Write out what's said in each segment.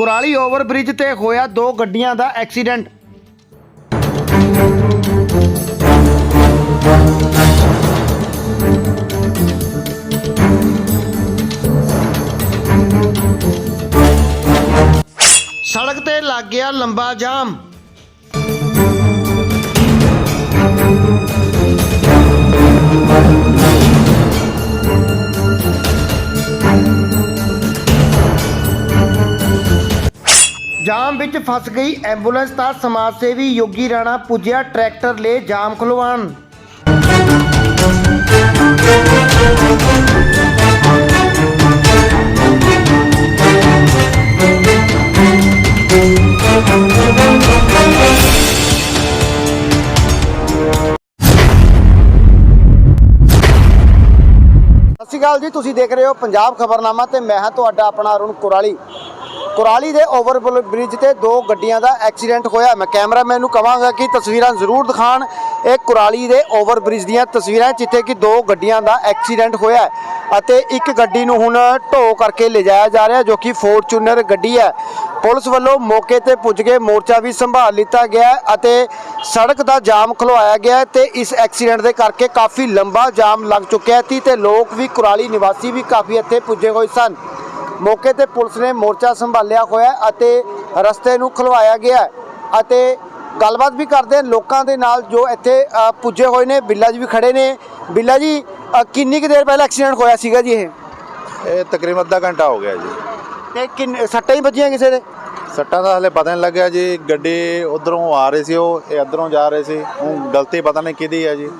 Kurali over bridge ਤੇ ਹੋਇਆ ਦੋ ਗੱਡੀਆਂ ਦਾ ਐਕਸੀਡੈਂਟ। ਸੜਕ ਤੇ ਲੱਗ ਗਿਆ ਲੰਬਾ ਜਾਮ ਜਾਮ। ਵਿੱਚ ਫਸ ਗਈ ਐਂਬੂਲੈਂਸ ਤਾਂ ਸਮਾਜ ਸੇਵੀ ਯੋਗੀ ਰਾਣਾ ਪੁੱਜਿਆ ਟਰੈਕਟਰ ਲੈ ਜਾਮ ਖੁਲਵਾਉਣ ਸਤਿ ਸ਼੍ਰੀ ਅਕਾਲ ਜੀ, ਤੁਸੀਂ ਦੇਖ ਰਹੇ ਹੋ ਪੰਜਾਬ ਖਬਰਨਾਮਾ ਤੇ ਮੈਂ ਹਾਂ ਤੁਹਾਡਾ ਆਪਣਾ ਅਰੁਣ ਕੁਰਾਲੀ। ਕੁਰਾਲੀ ਦੇ ਓਵਰ ਬ੍ਰਿਜ ਤੇ ਦੋ ਗੱਡੀਆਂ ਦਾ ਐਕਸੀਡੈਂਟ ਹੋਇਆ। ਮੈਂ ਕੈਮਰਾਮੈਨ ਨੂੰ ਕਹਾਂਗਾ ਕਿ ਤਸਵੀਰਾਂ ਜ਼ਰੂਰ ਦਿਖਾਣ। ਇਹ ਕੁਰਾਲੀ ਦੇ ਓਵਰ ਬ੍ਰਿਜ ਦੀਆਂ ਤਸਵੀਰਾਂ, ਜਿੱਥੇ ਕਿ ਦੋ ਗੱਡੀਆਂ ਦਾ ਐਕਸੀਡੈਂਟ ਹੋਇਆ ਅਤੇ ਇੱਕ ਗੱਡੀ ਨੂੰ ਹੁਣ ਢੋ ਕਰਕੇ ਲਿਜਾਇਆ ਜਾ ਰਿਹਾ, ਜੋ ਕਿ ਫੋਰਚੂਨਰ ਗੱਡੀ ਹੈ। ਪੁਲਿਸ ਵੱਲੋਂ ਮੌਕੇ ਤੇ ਪੁੱਜ ਕੇ ਮੋਰਚਾ ਵੀ ਸੰਭਾਲ ਲਿੱਤਾ ਗਿਆ ਅਤੇ ਸੜਕ ਦਾ ਜਾਮ ਖਲਵਾਇਆ ਗਿਆ ਹੈ ਤੇ ਇਸ ਐਕਸੀਡੈਂਟ ਦੇ ਕਰਕੇ ਕਾਫੀ ਲੰਬਾ ਜਾਮ ਲੱਗ ਚੁੱਕਿਆ ਸੀ ਤੇ ਲੋਕ ਵੀ ਕੁਰਾਲੀ ਨਿਵਾਸੀ ਵੀ ਕਾਫੀ ਇੱਥੇ ਪੁੱਜੇ ਹੋਏ ਸਨ। ਮੌਕੇ ਤੇ ਪੁਲਿਸ ਨੇ ਮੋਰਚਾ ਸੰਭਾਲਿਆ ਹੋਇਆ ਅਤੇ ਰਸਤੇ ਨੂੰ ਖਲਵਾਇਆ ਗਿਆ ਅਤੇ ਗੱਲਬਾਤ ਵੀ ਕਰਦੇ ਲੋਕਾਂ ਦੇ ਨਾਲ ਜੋ ਇੱਥੇ ਪੁੱਜੇ ਹੋਏ ਨੇ ਬਿੱਲਾ ਜੀ ਵੀ ਖੜੇ ਨੇ। ਬਿੱਲਾ ਜੀ ਕਿੰਨੀ ਕੁ ਦੇਰ ਪਹਿਲਾਂ ਐਕਸੀਡੈਂਟ ਹੋਇਆ ਸੀਗਾ ਜੀ ਇਹ? ਇਹ ਤਕਰੀਬਨ ਅੱਧਾ ਘੰਟਾ ਹੋ ਗਿਆ ਜੀ। ਤੇ ਕਿੰਨ ਸੱਟਾਂ ਹੀ ਵੱਜੀਆਂ ਕਿਸੇ ਦੇ? ਸੱਟਾਂ ਦਾ ਹਲੇ ਪਤਾ ਨਹੀਂ ਲੱਗਿਆ ਜੀ। ਗੱਡੀ ਉਧਰੋਂ ਆ ਰਹੀ ਸੀ ਉਹ ਇਹ ਇਧਰੋਂ ਜਾ ਰਹੇ ਸੀ। ਉਹ ਗਲਤੀ ਪਤਾ ਨਹੀਂ ਕਿਹਦੀ ਹੈ ਜੀ।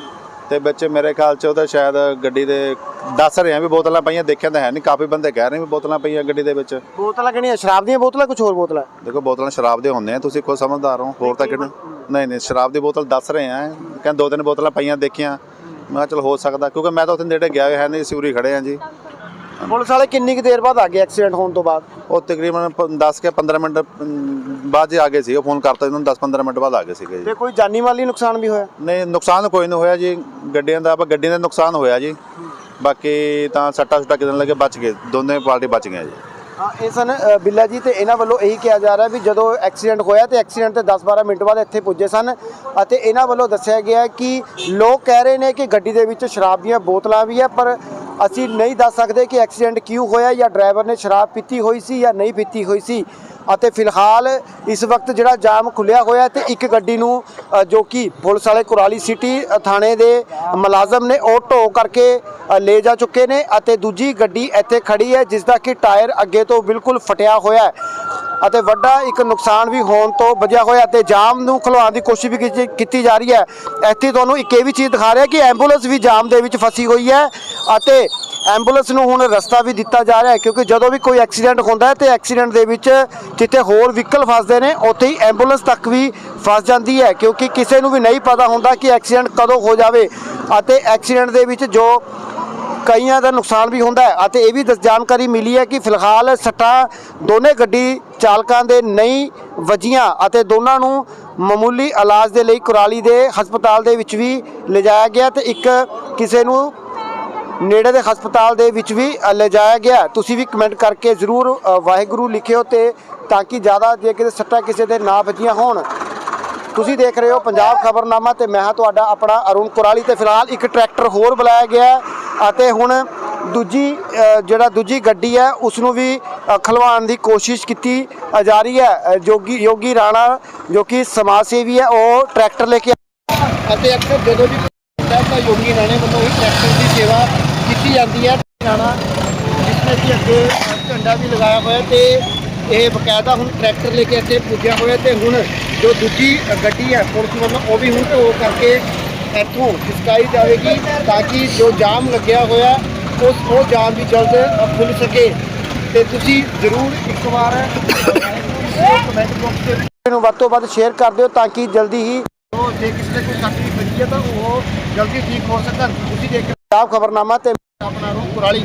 ਤੇ ਵਿੱਚ ਮੇਰੇ ਖਿਆਲ ਚ ਉਹਦਾ ਸ਼ਾਇਦ ਗੱਡੀ ਦੇ ਦੱਸ ਰਹੇ ਆ ਵੀ ਬੋਤਲਾਂ ਪਈਆਂ ਦੇਖਿਆ ਤਾਂ ਹੈ ਨਹੀਂ ਕਾਫੀ ਬੰਦੇ ਕਹਿ ਰਹੇ ਵੀ ਬੋਤਲਾਂ ਪਈਆਂ ਗੱਡੀ ਦੇ ਵਿੱਚ। ਬੋਤਲਾਂ ਕਿਹੜੀਆਂ? ਸ਼ਰਾਬ ਦੀਆਂ ਬੋਤਲਾਂ ਕੁਝ ਹੋਰ ਬੋਤਲਾਂ? ਦੇਖੋ ਬੋਤਲਾਂ ਸ਼ਰਾਬ ਦੇ ਹੁੰਦੇ ਆ ਤੁਸੀਂ ਖੁਦ ਸਮਝਦਾਰ ਹੋ ਹੋਰ ਤਾਂ ਕਿਹੜਾ? ਨਹੀਂ ਨਹੀਂ ਸ਼ਰਾਬ ਦੀ ਬੋਤਲ ਦੱਸ ਰਹੇ ਆ ਕਹਿੰਦੇ ਦੋ ਤਿੰਨ ਬੋਤਲਾਂ ਪਈਆਂ ਦੇਖੀਆਂ। ਮੈਂ ਚਲ ਹੋ ਸਕਦਾ ਕਿਉਂਕਿ ਮੈਂ ਤਾਂ ਉੱਥੇ ਨੇੜੇ ਗਿਆ ਹੋਇਆ ਹੈ ਨਹੀਂ ਸਿਉਰੀ ਖੜੇ ਆ ਜੀ। ਪੁਲਿਸ ਵਾਲੇ ਕਿੰਨੀ ਕੁ ਦੇਰ ਬਾਅਦ ਆ ਗਏ ਐਕਸੀਡੈਂਟ ਹੋਣ ਤੋਂ ਬਾਅਦ? ਉਹ ਤਕਰੀਬਨ 10 ਕੇ 15 ਮਿੰਟ ਬਾਅਦ ਹੀ ਆ ਗਏ ਸੀ ਉਹ ਫੋਨ ਕਰਤਾ ਇਹਨਾਂ ਨੂੰ 10-15 ਮਿੰਟ ਬਾਅਦ ਆ ਗਏ ਸੀਗੇ ਜੀ। ਤੇ ਕੋਈ ਜਾਨੀ ਮਾਲੀ ਨੁਕਸਾਨ ਵੀ ਹੋਇਆ? ਨਹੀਂ ਨੁਕਸਾਨ ਕੋਈ ਨਹੀਂ ਹੋਇਆ ਜੀ। ਗੱਡੀਆਂ ਦਾ ਆਪਾਂ ਗੱਡੀਆਂ ਦਾ ਨੁਕਸਾਨ ਹੋਇਆ ਜੀ। ਬਾਕੀ ਤਾਂ ਸੱਟਾ ਸੁੱਟਾ ਕਿਦਨ ਲੱਗੇ ਬਚ ਗਏ ਦੋਨੇ ਪਾਰਟੀ ਬਚ ਗਏ ਜੀ। ਹਾਂ ਇਹ ਸਨ ਅ, ਬਿੱਲਾ ਜੀ ਤੇ ਇਹਨਾਂ ਵੱਲੋਂ ਇਹੀ ਕਿਹਾ ਜਾ ਰਿਹਾ ਵੀ ਜਦੋਂ ਐਕਸੀਡੈਂਟ ਹੋਇਆ ਤੇ ਐਕਸੀਡੈਂਟ ਤੇ 10-12 ਮਿੰਟ ਬਾਅਦ ਇੱਥੇ ਪੁੱਜੇ ਸਨ ਅਤੇ ਇਹਨਾਂ ਵੱਲੋਂ ਦੱਸਿਆ ਗਿਆ ਕਿ ਲੋਕ ਕਹਿ ਰਹੇ ਨੇ ਕਿ ਗੱਡੀ ਦੇ ਵਿੱਚ ਸ਼ਰਾਬ ਦੀਆਂ ਬੋਤਲਾਂ ਵੀ ਹੈ ਪਰ ਅਸੀਂ ਨਹੀਂ ਦੱਸ ਸਕਦੇ ਕਿ ਐਕਸੀਡੈਂਟ ਕਿਉਂ ਹੋਇਆ ਜਾਂ ਡਰਾਈਵਰ ਨੇ ਸ਼ਰਾਬ ਪੀਤੀ ਹੋਈ ਸੀ ਜਾਂ ਨਹੀਂ ਪੀਤੀ ਹੋਈ ਸੀ। ਅਤੇ ਫਿਲਹਾਲ ਇਸ ਵਕਤ ਜਿਹੜਾ ਜਾਮ ਖੁੱਲਿਆ ਹੋਇਆ ਤੇ ਇੱਕ ਗੱਡੀ ਨੂੰ ਜੋ ਕਿ ਪੁਲਿਸ ਵਾਲੇ ਕੁਰਾਲੀ ਸਿਟੀ ਥਾਣੇ ਦੇ ਮੁਲਾਜ਼ਮ ਨੇ ਉਹ ਢੋ ਕਰਕੇ ਲੈ ਜਾ ਚੁੱਕੇ ਨੇ ਅਤੇ ਦੂਜੀ ਗੱਡੀ ਇੱਥੇ ਖੜੀ ਹੈ ਜਿਸ ਦਾ ਕਿ ਟਾਇਰ ਅੱਗੇ ਤੋਂ ਬਿਲਕੁਲ ਫਟਿਆ ਹੋਇਆ ਹੈ ਅਤੇ ਵੱਡਾ ਇੱਕ ਨੁਕਸਾਨ ਵੀ ਹੋਣ ਤੋਂ ਬਚਿਆ ਹੋਇਆ ਤੇ ਜਾਮ ਨੂੰ ਖੁਲਵਾਉਣ ਦੀ ਕੋਸ਼ਿਸ਼ ਵੀ ਕੀਤੀ- ਕੀਤੀ ਜਾ ਰਹੀ ਹੈ। ਇੱਥੇ ਤੁਹਾਨੂੰ ਇੱਕ ਇਹ ਵੀ ਚੀਜ਼ ਦਿਖਾ ਰਿਹਾ ਕਿ ਐਂਬੂਲੈਂਸ ਵੀ ਜਾਮ ਦੇ ਵਿੱਚ ਫਸੀ ਹੋਈ ਹੈ ਅਤੇ ਐਂਬੂਲੈਂਸ ਨੂੰ ਹੁਣ ਰਸਤਾ ਵੀ ਦਿੱਤਾ ਜਾ ਰਿਹਾ ਹੈ, ਕਿਉਂਕਿ ਜਦੋਂ ਵੀ ਕੋਈ ਐਕਸੀਡੈਂਟ ਹੁੰਦਾ ਹੈ ਤੇ ਐਕਸੀਡੈਂਟ ਦੇ ਵਿੱਚ ਜਿੱਥੇ ਹੋਰ ਵਹੀਕਲ ਫਸਦੇ ਨੇ, ਉੱਥੇ ਹੀ ਐਂਬੂਲੈਂਸ ਤੱਕ ਵੀ ਫਸ ਜਾਂਦੀ ਹੈ, ਕਿਉਂਕਿ ਕਿਸੇ ਨੂੰ ਵੀ ਨਹੀਂ ਪਤਾ ਹੁੰਦਾ ਕਿ ਐਕਸੀਡੈਂਟ ਕਦੋਂ ਹੋ ਜਾਵੇ ਅਤੇ ਐਕਸੀਡੈਂਟ ਦੇ ਵਿੱਚ ਜੋ ਕਈਆਂ ਦਾ ਨੁਕਸਾਨ ਵੀ ਹੁੰਦਾ ਹੈ ਅਤੇ ਇਹ ਵੀ ਦੱਸ ਜਾਣਕਾਰੀ ਮਿਲੀ ਹੈ ਕਿ ਫਿਲਹਾਲ ਸੱਟਾਂ ਦੋਨੇ ਗੱਡੀ ਚਾਲਕਾਂ ਦੇ ਨਹੀਂ ਵੱਜੀਆਂ ਅਤੇ ਦੋਨਾਂ ਨੂੰ ਮਾਮੂਲੀ ਇਲਾਜ ਦੇ ਲਈ ਕੁਰਾਲੀ ਦੇ ਹਸਪਤਾਲ ਦੇ ਵਿੱਚ ਵੀ ਲਿਜਾਇਆ ਗਿਆ ਤੇ ਇੱਕ ਕਿਸੇ ਨੂੰ ਨੇੜੇ ਦੇ ਹਸਪਤਾਲ ਦੇ ਵਿੱਚ ਵੀ ਲਿਜਾਇਆ ਗਿਆ ਤੁਸੀਂ ਵੀ ਕਮੈਂਟ ਕਰਕੇ ਜ਼ਰੂਰ ਵਾਹਿਗੁਰੂ ਲਿਖਿਓ ਤੇ ਤਾਂ ਕਿ ਜ਼ਿਆਦਾ ਜੇ ਕਿਤੇ ਸੱਟਾਂ ਕਿਸੇ ਦੇ ਨਾ ਵੱਜੀਆਂ ਹੋਣ। ਤੁਸੀਂ ਦੇਖ ਰਹੇ ਹੋ ਪੰਜਾਬ ਖਬਰਨਾਮਾ ਤੇ ਮੈਂ ਹਾਂ ਤੁਹਾਡਾ ਆਪਣਾ ਅਰੁਣ ਕੁਰਾਲੀ ਤੇ ਫਿਲਹਾਲ ਇੱਕ ਟਰੈਕਟਰ ਹੋਰ ਬੁਲਾਇਆ ਗਿਆ ਅਤੇ ਹੁਣ ਦੂਜੀ ਜਿਹੜਾ ਦੂਜੀ ਗੱਡੀ ਹੈ ਉਸ ਨੂੰ ਵੀ ਖਲਵਾਉਣ ਦੀ ਕੋਸ਼ਿਸ਼ ਕੀਤੀ ਜਾ ਰਹੀ ਹੈ। ਅ, ਜੋਗੀ ਯੋਗੀ ਰਾਣਾ ਜੋ ਕਿ ਸਮਾਜ ਸੇਵੀ ਹੈ ਉਹ ਟਰੈਕਟਰ ਲੈ ਕੇ ਅਤੇ ਅਕਸਰ ਜਦੋਂ ਵੀ ਹੁੰਦਾ ਯੋਗੀ ਰਾਣੇ ਵੱਲੋਂ ਹੀ ਟਰੈਕਟਰ ਦੀ ਸੇਵਾ ਕੀਤੀ ਜਾਂਦੀ ਹੈ ਰਾਣਾ ਜਿਸ ਕਿ ਅੱਗੇ ਝੰਡਾ ਵੀ ਲਗਾਇਆ ਹੋਇਆ ਤੇ ਇਹ ਬਕਾਇਦਾ ਹੁਣ ਟਰੈਕਟਰ ਲੈ ਕੇ ਇੱਥੇ ਪੁੱਜਿਆ ਹੋਇਆ ਤੇ ਹੁਣ ਜੋ ਦੂਜੀ ਗੱਡੀ ਹੈ ਪੁਲਿਸ ਵੱਲੋਂ ਉਹ ਵੀ ਹੁਣ ਢੋ ਕਰਕੇ ਇੱਥੋਂ ਖਿਸਕਾਈ ਜਾਵੇਗੀ ਤਾਂ ਕਿ ਜੋ ਜਾਮ ਲੱਗਿਆ ਹੋਇਆ, ਉਸ ਉਹ ਜਾਮ ਵੀ ਜਲਦ ਖੁੱਲ ਸਕੇ। ਤੇ ਤੁਸੀਂ ਜ਼ਰੂਰ ਇੱਕ ਵਾਰ ਕਮੈਂਟ ਬਾਕਸ ਦੇ ਵਿੱਚ ਨੂੰ ਵੱਧ ਤੋਂ ਵੱਧ ਸ਼ੇਅਰ ਕਰ ਦਿਓ ਤਾਂ ਕਿ ਜਲਦੀ ਹੀ ਉਹ ਜੇ ਕਿਸੇ ਦੇ ਕੋਈ ਸੱਟ ਵੀ ਹੈ ਤਾਂ ਉਹ ਜਲਦੀ ਠੀਕ ਹੋ ਸਕਣ। ਤੁਸੀਂ ਦੇਖ ਰਹੇ ਖਬਰਨਾਮਾ ਤੇ ਆਪਣਾ ਰੂਪ ਕੁਰਾਲੀ